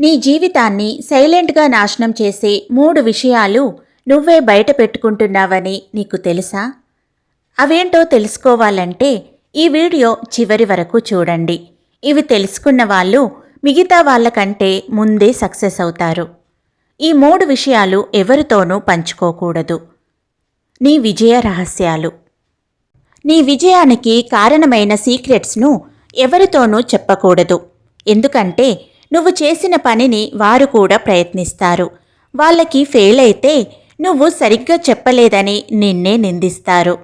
నీ జీవితాన్ని సైలెంట్గా నాశనం చేసే మూడు విషయాలు నువ్వే బయట పెట్టుకుంటున్నావని నీకు తెలుసా? అవేంటో తెలుసుకోవాలంటే ఈ వీడియో చివరి వరకు చూడండి. ఇవి తెలుసుకున్న వాళ్ళు మిగతా వాళ్ళకంటే ముందే సక్సెస్ అవుతారు. ఈ మూడు విషయాలు ఎవరితోనూ పంచుకోకూడదు. నీ విజయ రహస్యాలు. నీ విజయానికి కారణమైన సీక్రెట్స్ను ఎవరితోనూ చెప్పకూడదు. ఎందుకంటే నువ్వు చేసిన పనిని వారు కూడా ప్రయత్నిస్తారు. వాళ్ళకి ఫెయిల్ అయితే నువ్వు సరిగ్గా చెప్పలేదని నిన్నే నిందిస్తారు.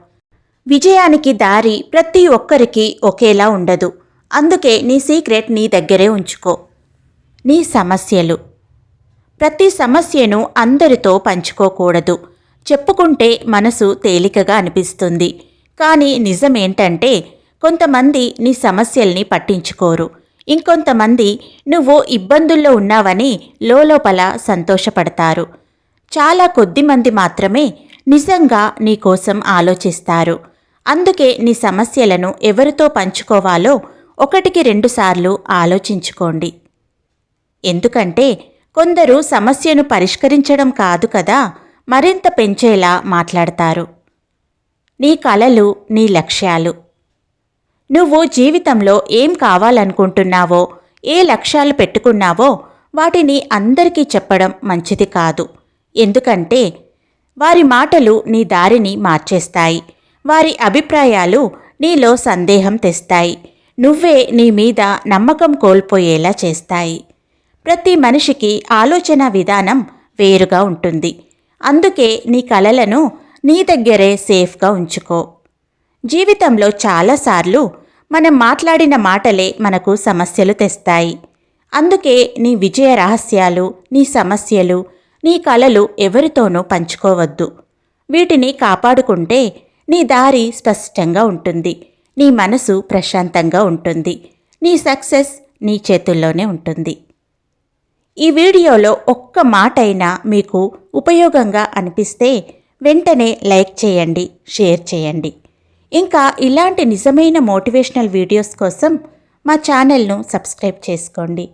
విజయానికి దారి ప్రతి ఒక్కరికి ఒకేలా ఉండదు. అందుకే నీ సీక్రెట్ నీ దగ్గరే ఉంచుకో. నీ సమస్యలు. ప్రతి సమస్యను అందరితో పంచుకోకూడదు. చెప్పుకుంటే మనసు తేలికగా అనిపిస్తుంది. కానీ నిజమేంటంటే కొంతమంది నీ సమస్యల్ని పట్టించుకోరు. ఇంకొంతమంది నువ్వు ఇబ్బందుల్లో ఉన్నావని లోలోపల సంతోషపడతారు. చాలా కొద్ది మంది మాత్రమే నిజంగా నీకోసం ఆలోచిస్తారు. అందుకే నీ సమస్యలను ఎవరితో పంచుకోవాలో ఒకటికి రెండుసార్లు ఆలోచించుకోండి. ఎందుకంటే కొందరు సమస్యను పరిష్కరించడం కాదు కదా మరింత పెంచేలా మాట్లాడతారు. నీ కలలు నీ లక్ష్యాలు. నువ్వు జీవితంలో ఏం కావాలనుకుంటున్నావో ఏ లక్ష్యాలు పెట్టుకున్నావో వాటిని అందరికీ చెప్పడం మంచిది కాదు. ఎందుకంటే వారి మాటలు నీ దారిని మార్చేస్తాయి. వారి అభిప్రాయాలు నీలో సందేహం తెస్తాయి. నువ్వే నీ మీద నమ్మకం కోల్పోయేలా చేస్తాయి. ప్రతి మనిషికి ఆలోచన విధానం వేరుగా ఉంటుంది. అందుకే నీ కలలను నీ దగ్గరే సేఫ్గా ఉంచుకో. జీవితంలో చాలాసార్లు మనం మాట్లాడిన మాటలే మనకు సమస్యలు తెస్తాయి. అందుకే నీ విజయ రహస్యాలు నీ సమస్యలు నీ కలలు ఎవరితోనూ పంచుకోవద్దు. వీటిని కాపాడుకుంటే నీ దారి స్పష్టంగా ఉంటుంది. నీ మనసు ప్రశాంతంగా ఉంటుంది. నీ సక్సెస్ నీ చేతుల్లోనే ఉంటుంది. ఈ వీడియోలో ఒక్క మాటైనా మీకు ఉపయోగంగా అనిపిస్తే వెంటనే లైక్ చేయండి షేర్ చేయండి. ఇంకా ఇలాంటి నిజమైన మోటివేషనల్ వీడియోస్ కోసం మా ఛానల్ను సబ్స్క్రైబ్ చేసుకోండి.